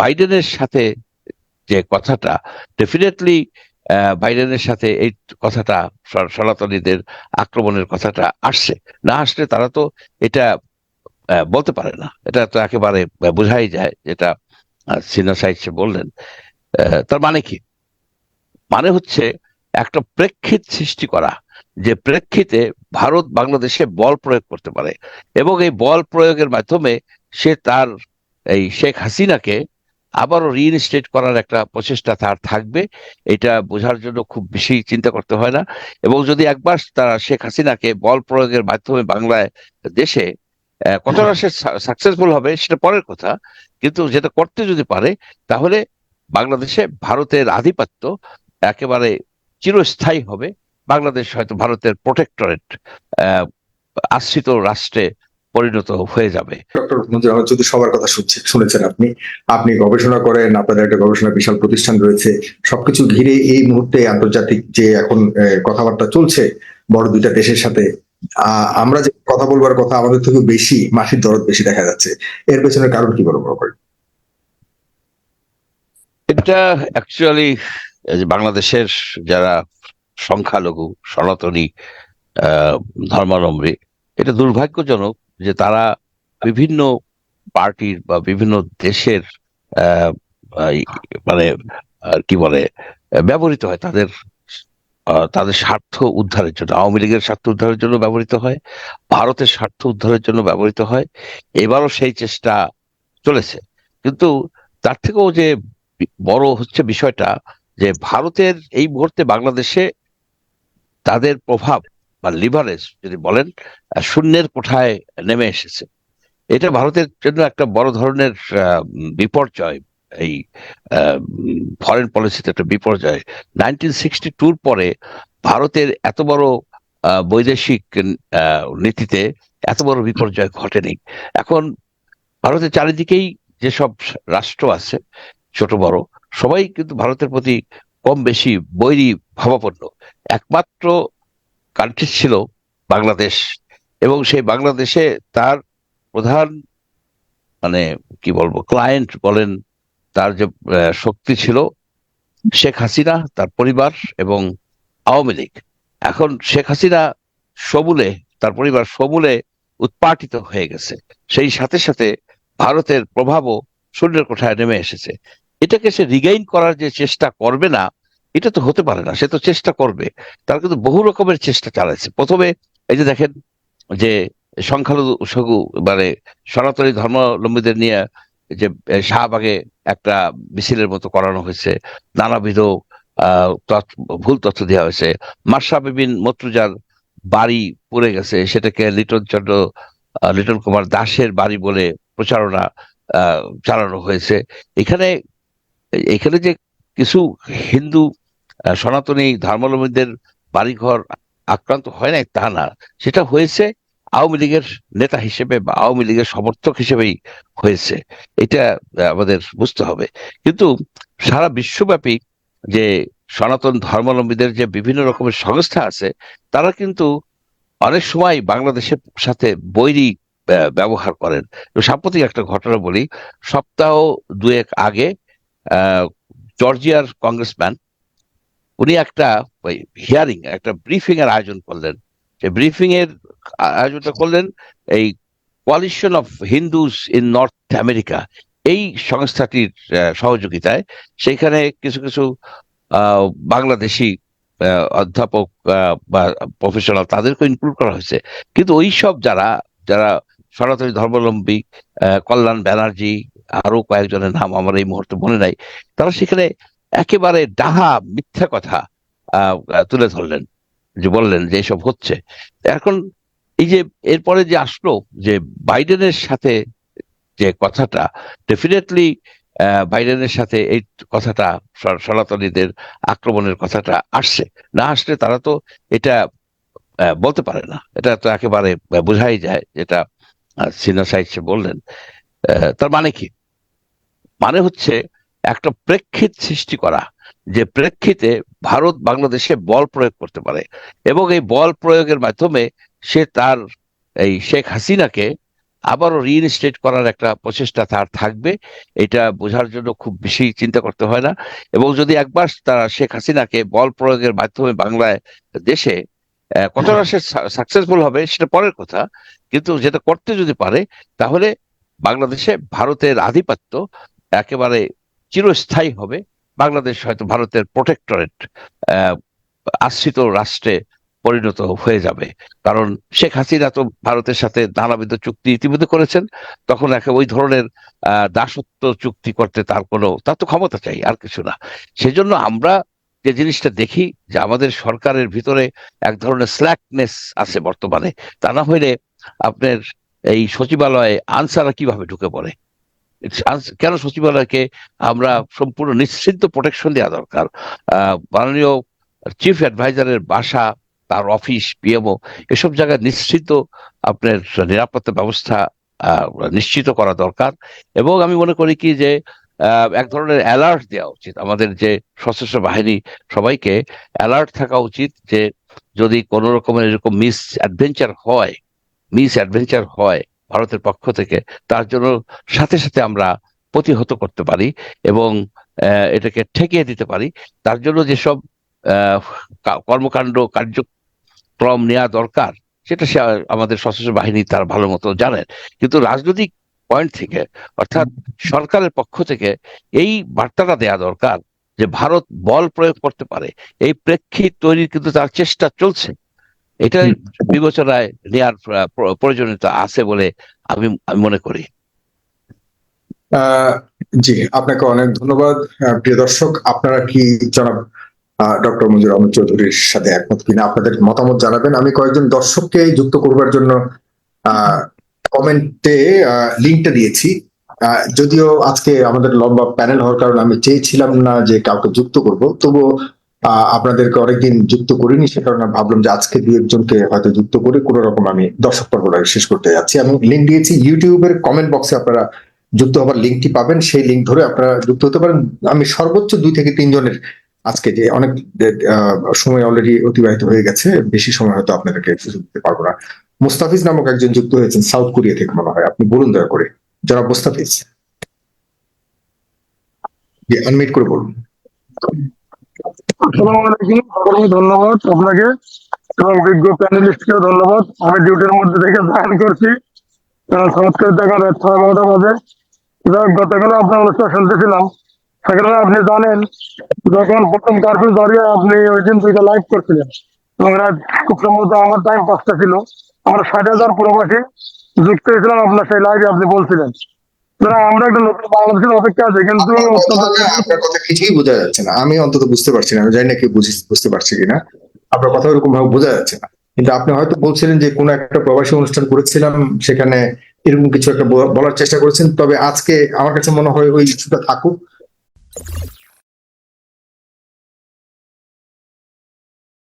বাইডেনের সাথে যে কথাটা ডেফিনেটলি বাইডেনের সাথে এই কথাটা সনাতনীদের আক্রমণের কথাটা আসছে। না আসলে তারা তো এটা বলতে পারে না। এটা তো একেবারে বোঝাই যায় যেটা সিনোসাইড বললেন। তার মানে কি? মানে হচ্ছে একটা প্রেক্ষিত সৃষ্টি করা, যে প্রেক্ষিতে ভারত বাংলাদেশে বল প্রয়োগ করতে পারে। এবং এই বল প্রয়োগের মাধ্যমে সে তার, এই শেখ হাসিনাকে আবারও রিইনস্টেট করার একটা প্রচেষ্টা তার থাকবে। এটা বোঝার জন্য খুব বেশি চিন্তা করতে হয় না। এবং যদি একবার তারা শেখ হাসিনাকে বল প্রয়োগের মাধ্যমে বাংলায় দেশে কতটা সে সাকসেসফুল হবে সেটা পরের কথা। কিন্তু যেটা করতে যদি পারে, তাহলে বাংলাদেশে ভারতের আধিপত্য একেবারে চিরস্থায়ী হবে। বাংলাদেশ হয়তো ভারতের প্রোটেক্টরেট আশ্রিত রাষ্ট্রে পরিণত হয়ে যাবে। ডক্টর মঞ্জুর আহমেদ যদি সবার কথা শুনছে শুনেছেন আপনি আপনি গবেষণা করেন আপনাদের একটা গবেষণা বিশাল প্রতিষ্ঠান রয়েছে সবকিছু ঘিরে এই মুহূর্তে আন্তর্জাতিক যে এখন কথাবার্তা চলছে বড় দুইটা দেশের সাথে আমরা যে কথা বলবার কথা আমাদের থেকে বেশি মাসির দরদ বেশি দেখা যাচ্ছে। এর পেছনের কারণ কি বড় বড় করে? এটা অ্যাকচুয়ালি বাংলাদেশের যারা সংখ্যালঘু সনাতনী আহ, ধর্মাবলম্বী এটা দুর্ভাগ্যজনক যে তারা বিভিন্ন পার্টির বা বিভিন্ন দেশের মানে কি বলে, ব্যবহৃত হয় তাদের তাদের স্বার্থ উদ্ধারের জন্য। আওয়ামী লীগের স্বার্থ উদ্ধারের জন্য ব্যবহৃত হয়, ভারতের স্বার্থ উদ্ধারের জন্য ব্যবহৃত হয়। এবারও সেই চেষ্টা চলেছে। কিন্তু তার থেকেও যে বড় হচ্ছে বিষয়টা যে ভারতের এই মুহূর্তে বাংলাদেশে তাদের প্রভাব বা লিভারেজ যদি বলেন শূন্যের কোঠায় নেমে এসেছে। এটা ভারতের জন্য একটা বড় ধরনের বিপর্যয়। এই ফরেন পলিসিতে একটা বিপর্যয়। নাইনটিন সিক্সটি টুর পরে ভারতের এত বড় বৈদেশিক নীতিতে এত বড় বিপর্যয় ঘটেনি। এখন ভারতের চারিদিকেই যেসব রাষ্ট্র আছে, ছোট বড়, সবাই কিন্তু ভারতের প্রতি কম বেশি বৈরী, ভাবাপন্ন। একমাত্র কান্ট্রি ছিল বাংলাদেশ। এবং সেই বাংলাদেশে তার প্রধান মানে কি বলব ক্লায়েন্ট বলেন, তার যে শক্তি ছিল শেখ হাসিনা, তার পরিবার এবং আওয়ামী লীগ। এখন শেখ হাসিনা সবুলে, তার পরিবার সবুলে উৎপাটিত হয়ে গেছে। সেই সাথে সাথে ভারতের প্রভাবও শূন্যের কোঠায় নেমে এসেছে। এটাকে সে রিগাইন করার যে চেষ্টা করবে না এটা তো হতে পারে না, সে তো চেষ্টা করবে। তার কিন্তু বহু রকমের চেষ্টা চালাচ্ছে। প্রথমে এই যে দেখেন যে সংখ্যালঘু মানে সনাতনী ধর্মাবলম্বীদের নিয়ে যে শাহবাগে একটা মিছিলের মতো করানো হয়েছে, নানাবিধ ভুল তথ্য দেওয়া হয়েছে। মার্শা বিবিন মত্রুজার বাড়ি পড়ে গেছে, সেটাকে লিটন চন্দ্র লিটন কুমার দাসের বাড়ি বলে প্রচারণা চালানো হয়েছে। এখানে এখানে যে কিছু হিন্দু সনাতনী ধর্মাবলম্বীদের বাড়িঘর আক্রান্ত হয় নাই? তা না। সেটা হয়েছে আওয়ামী লীগের নেতা হিসেবে বা আওয়ামী লীগের সমর্থক হিসেবেই হয়েছে। এটা আমাদের বুঝতে হবে। কিন্তু সারা বিশ্বব্যাপী যে সনাতন ধর্মাবলম্বীদের যে বিভিন্ন রকমের সংস্থা আছে, তারা কিন্তু অনেক সময় বাংলাদেশের সাথে বৈরী ব্যবহার করেন। সাম্প্রতিক একটা ঘটনা বলি। সপ্তাহ দুয়েক আগে জর্জিয়ার কংগ্রেসম্যান উনি একটা হিয়ারিং একটা ব্রিফিং এর আয়োজন করলেন। যে ব্রিফিং এর আয়োজনটা করলেন এই coalition of Hindus in North America এই সংস্থাটির সহযোগিতায়। সেইখানে কিছু কিছু বাংলাদেশি অধ্যাপক বা প্রফেশনাল তাদেরকে ইনক্লুড করা হয়েছে। কিন্তু ওই সব যারা যারা সনাতনী ধর্মাবলম্বী কল্যাণ ব্যানার্জি আরও কয়েকজনের নাম আমার এই মুহূর্তে মনে নাই, তারা সেখানে একেবারে ডাহা, মিথ্যা কথা তুলে ধরলেন, যে বললেন যে এসব হচ্ছে। এখন এই যে এরপরে যে আসলো যে বাইডেনের সাথে যে কথাটা ডেফিনেটলি বাইডেনের সাথে এই কথাটা সনাতনীদের আক্রমণের কথাটা আসছে। না আসলে তারা তো এটা বলতে পারে না। এটা তো একেবারে বোঝাই যায় যেটা সিনা সিনোসাইড বললেন। তার মানে কি? মানে হচ্ছে একটা প্রেক্ষিত সৃষ্টি করা, যে প্রেক্ষিতে ভারত বাংলাদেশে বল প্রয়োগ করতে পারে এবং এই বল প্রয়োগের মাধ্যমে সে তার এই শেখ হাসিনাকে আবারও রিইনস্টেট করার একটা প্রচেষ্টা তার থাকবে। এটা বোঝার জন্য খুব বেশি চিন্তা করতে হয় না এবং যদি একবার তারা শেখ হাসিনাকে বল প্রয়োগের মাধ্যমে বাংলায় দেশে কতটা সে সাকসেসফুল হবে সেটা পরের কথা, কিন্তু যেটা করতে যদি পারে, তাহলে বাংলাদেশে ভারতের আধিপত্য একেবারে চিরস্থায়ী হবে। বাংলাদেশ হয়তো ভারতের প্রোটেক্টরেট আশ্রিত রাষ্ট্রে পরিণত হয়ে যাবে। কারণ শেখ হাসিনা তো ভারতের সাথে নানাবিধ চুক্তি ইতিমধ্যে করেছেন। তখন একে ওই ধরনের দাসত্ব চুক্তি করতে তার কোনো, তার তো ক্ষমতা চাই, আর কিছু না। সেজন্য আমরা যে জিনিসটা দেখি যে আমাদের সরকারের ভিতরে এক ধরনের স্ল্যাকনেস আছে বর্তমানে। তা না হইলে আপনার এই সচিবালয়ে আনসাররা কীভাবে ঢুকে পড়ে? কেন সচিবালয়কে আমরা সম্পূর্ণ নিশ্চিন্ত প্রোটেকশন দেওয়া দরকার? মাননীয় চিফ অ্যাডভাইজারের বাসা, তার অফিস পিএমও এসব জায়গায় নিশ্চিত আপনার নিরাপত্তা ব্যবস্থা নিশ্চিত করা দরকার। এবং আমি মনে করি কি যে এক ধরনের অ্যালার্ট দেওয়া উচিত। আমাদের যে সশস্ত্র বাহিনী সবাইকে অ্যালার্ট থাকা উচিত যে, যদি কোনো রকমের এরকম মিস অ্যাডভেঞ্চার হয় মিস অ্যাডভেঞ্চার হয় ভারতের পক্ষ থেকে, তার জন্য সাথে সাথে আমরা প্রতিহত করতে পারি এবং এটাকে ঠেকিয়ে দিতে পারি। তার জন্য যেসব কর্মকাণ্ড, কার্যক্রম নেওয়া দরকার, সেটা সে আমাদের সশস্ত্র বাহিনী তার ভালো মতো জানেন কিন্তু রাজনৈতিক পয়েন্ট থেকে, অর্থাৎ সরকারের পক্ষ থেকে এই বার্তাটা দেয়া দরকার যে ভারত বল প্রয়োগ করতে পারে। এই প্রেক্ষিত তৈরির কিন্তু তার চেষ্টা চলছে। এটা বিবেচনায় নেওয়ার প্রয়োজনীয়তা আছে বলে আমি আমি মনে করি। আহ, জি আপনাকে অনেক ধন্যবাদ। প্রিয় দর্শক আপনারা কি জনাব ডক্টর মঞ্জুর আহমদ চৌধুরীর সাথে একমত কিনা আপনাদের মতামত জানাবেন। আমি কয়েকজন দর্শককে যুক্ত করবার জন্য কমেন্টে লিঙ্কটা দিয়েছি। আহ, যদিও আজকে আমাদের লম্বা প্যানেল হওয়ার কারণে আমি চেয়েছিলাম না যে কাউকে যুক্ত করব তবুও আপনাদেরকে অনেকদিন যুক্ত করিনি, সে কারণে ভাবলাম যে আজকে দু একজনকে হয়তো যুক্ত করে কোনো রকম আমি দর্শক পর্বটা শেষ করতে যাচ্ছি। আমি লিঙ্ক দিয়েছি, ইউটিউবের কমেন্ট বক্সে আপনারা যুক্ত হবার লিঙ্কটি পাবেন, সেই লিঙ্ক ধরে আপনারা যুক্ত হতে পারেন। আমি সর্বোচ্চ দুই থেকে তিনজনের আজকে যে অনেক সময় অলরেডি অতিবাহিত হয়ে গেছে, বেশি সময় হয়তো আপনাদেরকে সুযোগ দিতে পারব না। মুস্তাফিজ নামক একজন যুক্ত হয়েছেন সাউথ কোরিয়া থেকে, মনে হয়। আপনি বলুন দয়া করে। যারা মুস্তাফিজ। আনমিট করে বলুন। ধন্যবাদ। আপনাকে এবং বিজ্ঞ প্যানেলিস্টকেও ধন্যবাদ। আমি ডিউটির মধ্যে থেকে জয়েন করছি। চমৎকার দেখা রাত ছয় বারোটা বাজে। গতকাল আপনার অনুষ্ঠান শুনতেছিলাম। সেখানে আপনি জানেন, যখন প্রথম কার্ফিউ দাঁড়িয়ে আপনি ওই দিন দুইটা লাইভ করছিলেন। এবং খুব সম্ভবত আমার টাইম পাঁচটা ছিল। আমরা ষাট হাজার প্রবাসী যুক্ত হয়েছিলাম আপনার সেই লাইভে আপনি বলছিলেন। আমরা একটা নতুন বাংলাদেশের অপেক্ষা আছে কিন্তু কিছুই বোঝা যাচ্ছে না। আমি অন্তত বুঝতে পারছি না আমি জানি না কি বুঝতে পারছি কিনা। আপনার কথা ওরকম ভাবে বোঝা যাচ্ছে না। কিন্তু আপনি হয়তো বলছিলেন যে কোনো একটা প্রবাসী অনুষ্ঠান করেছিলাম সেখানে এরকম কিছু একটা বলার চেষ্টা করেছেন তবে আজকে আমার কাছে মনে হয় ওই ইস্যুটা থাকুক।